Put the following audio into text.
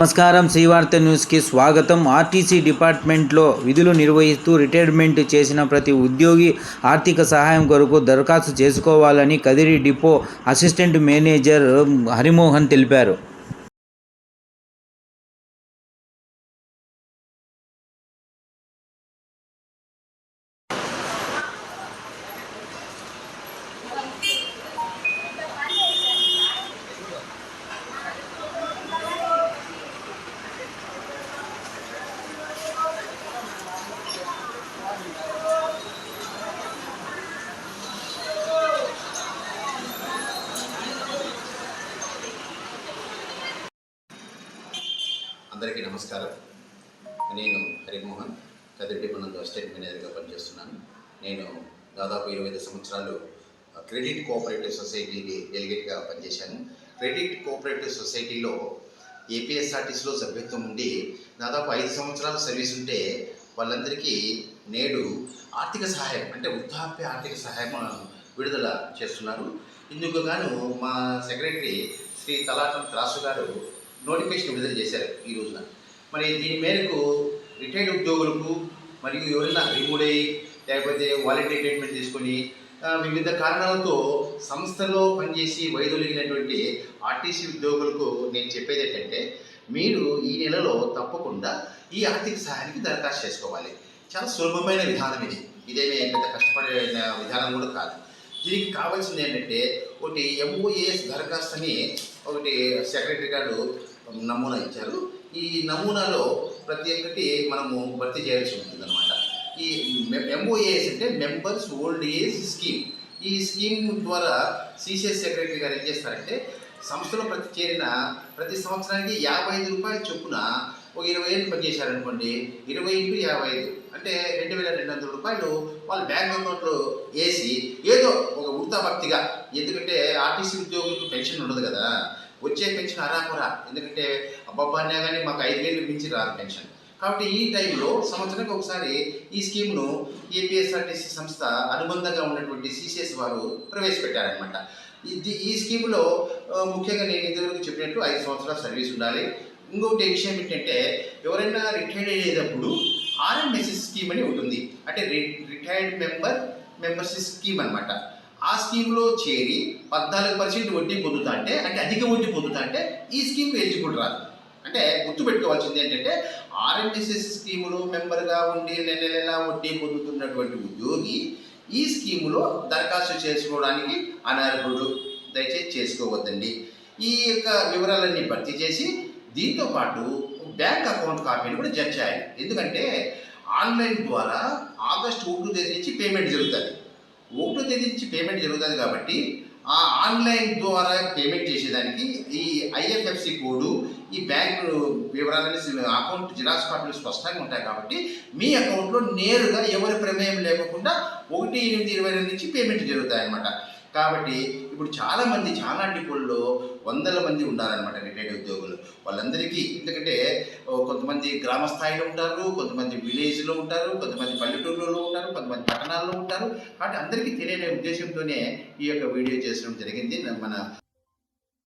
నమస్కారం. శ్రీవార్త న్యూస్కి స్వాగతం. ఆర్టీసీ డిపార్ట్మెంట్లో విధులు నిర్వహిస్తూ రిటైర్మెంట్ చేసిన ప్రతి ఉద్యోగి ఆర్థిక సహాయం కొరకు దరఖాస్తు చేసుకోవాలని Kadiri depot assistant manager Harimohan తెలిపారు. అందరికీ నమస్కారం. నేను హరిమోహన్ కదిరెడ్డి నందు అసిస్టెంట్ మేనేజర్గా పనిచేస్తున్నాను. నేను దాదాపు ఇరవై ఐదు సంవత్సరాలు క్రెడిట్ కోఆపరేటివ్ సొసైటీకి డెలిగేట్గా పనిచేశాను. క్రెడిట్ కోఆపరేటివ్ సొసైటీలో ఏపీఎస్ఆర్టీసీలో సభ్యత్వం ఉండి దాదాపు ఐదు సంవత్సరాల సర్వీస్ ఉంటే వాళ్ళందరికీ నేడు ఆర్థిక సహాయం అంటే వృద్ధాప్య ఆర్థిక సహాయం విడుదల చేస్తున్నారు. ఇందుకు గాను మా సెక్రటరీ శ్రీ తలాటం త్రాసు గారు నోటిఫికేషన్ విడుదల చేశారు ఈ రోజున. మరి దీని మేరకు రిటైర్డ్ ఉద్యోగులకు మరియు ఎవరైనా రిమూవ్ అయ్యి లేకపోతే వాలంటీర్ ట్రీట్మెంట్ తీసుకొని వివిధ కారణాలతో సంస్థలో పనిచేసి వైదొలిగినటువంటి ఆర్టీసీ ఉద్యోగులకు నేను చెప్పేది ఏంటంటే మీరు ఈ నెలలో తప్పకుండా ఈ ఆర్థిక సహాయానికి దరఖాస్తు చేసుకోవాలి. చాలా సులభమైన విధానం ఇది. ఇదేమీ పెద్ద కష్టపడే విధానం కూడా కాదు. దీనికి కావాల్సింది ఏంటంటే ఒకటి ఎంఓఏఎస్ దరఖాస్తుని ఒకటి సెక్రటరీ గారు నమూనా ఇచ్చారు. ఈ నమూనాలో ప్రతి ఒక్కటి మనము భర్తీ చేయాల్సి ఉంటుంది అనమాట ఈ ఎంఓఏఎస్ అంటే మెంబర్స్ ఓల్డ్ ఏజ్ స్కీమ్ ఈ స్కీమ్ ద్వారా సిసిఎస్ సెక్రటరీ గారు ఏం చేస్తారంటే సంస్థలో ప్రతి చేరిన ప్రతి సంవత్సరానికి యాభై ఐదు రూపాయల చొప్పున ఒక ఇరవై ఏళ్ళు పనిచేశారనుకోండి ఇరవై ఇంటూ యాభై ఐదు. అంటే రెండు వేల రెండు వందల రూపాయలు వాళ్ళ బ్యాంక్ అకౌంట్లో వేసి ఏదో ఒక వృత్తాభక్తిగా ఎందుకంటే ఆర్టీసీ ఉద్యోగులకు పెన్షన్ ఉండదు కదా వచ్చే పెన్షన్ అరాకురా ఎందుకంటే అబ్బబ్బానే కానీ మాకు ఐదు వేలు మించి రాదు పెన్షన్. కాబట్టి ఈ టైంలో సంవత్సరానికి ఒకసారి ఈ స్కీమ్ను ఏపీఎస్ఆర్టీసీ సంస్థ అనుబంధంగా ఉన్నటువంటి సిసిఎస్ వారు ప్రవేశపెట్టారనమాట ఇది ఈ స్కీమ్లో ముఖ్యంగా నేను ఇంతవరకు చెప్పినట్టు ఐదు సంవత్సరాల సర్వీస్ ఉండాలి. ఇంకొకటి విషయం ఏంటంటే ఎవరైనా రిటైర్డ్ అయ్యేటప్పుడు ఆర్ఎంఎస్ఎస్ స్కీమ్ అని ఉంటుంది అంటే రిటైర్డ్ మెంబర్ మెంబర్షిప్ స్కీమ్ అనమాట ఆ స్కీమ్లో చేరి పద్నాలుగు పర్సెంట్ వడ్డీ పొందుతా అంటే అంటే అధిక వడ్డీ పొందుతా అంటే ఈ స్కీమ్ ఎలిజిబుల్ రాదు. అంటే గుర్తుపెట్టుకోవాల్సింది ఏంటంటే ఆర్ఎండిసిఎస్ స్కీములో మెంబర్గా ఉండి నెల నెల వడ్డీ పొందుతున్నటువంటి ఉద్యోగి ఈ స్కీములో దరఖాస్తు చేసుకోవడానికి అనర్హుడు. దయచేసి చేసుకోవద్దండి. ఈ యొక్క వివరాలన్నీ భర్తీ చేసి దీంతో పాటు బ్యాంక్ అకౌంట్ కాపీని కూడా జడ్జ్ చేయాలి. ఎందుకంటే ఆన్లైన్ ద్వారా ఆగస్టు ఒకటో తేదీ నుంచి పేమెంట్ జరుగుతుంది. ఒకటో తేదీ నుంచి పేమెంట్ జరుగుతుంది కాబట్టి ఆ ఆన్లైన్ ద్వారా పేమెంట్ చేసేదానికి ఈ ఐఎఫ్ఎఫ్సి కోడు ఈ బ్యాంక్ వివరాలని అకౌంట్ జిరాక్స్ కాపీలు స్పష్టంగా ఉంటాయి కాబట్టి మీ అకౌంట్లో నేరుగా ఎవరి ప్రమేయం లేకుండా ఒకటి ఎనిమిది ఇరవై రెండు నుంచి పేమెంట్ జరుగుతాయన్నమాట. కాబట్టి ఇప్పుడు చాలామంది చాలా డిపోల్లో వందల మంది ఉన్నారనమాట రిటైర్డ్ ఉద్యోగులు. వాళ్ళందరికీ ఎందుకంటే కొంతమంది గ్రామ స్థాయిలో ఉంటారు కొంతమంది విలేజ్లో ఉంటారు కొంతమంది పల్లెటూరులో ఉంటారు కొంతమంది ఉంటారు. కాబట్టి అందరికీ తెలియని ఉద్దేశంతోనే ఈ యొక్క వీడియో చేసడం జరిగింది. మన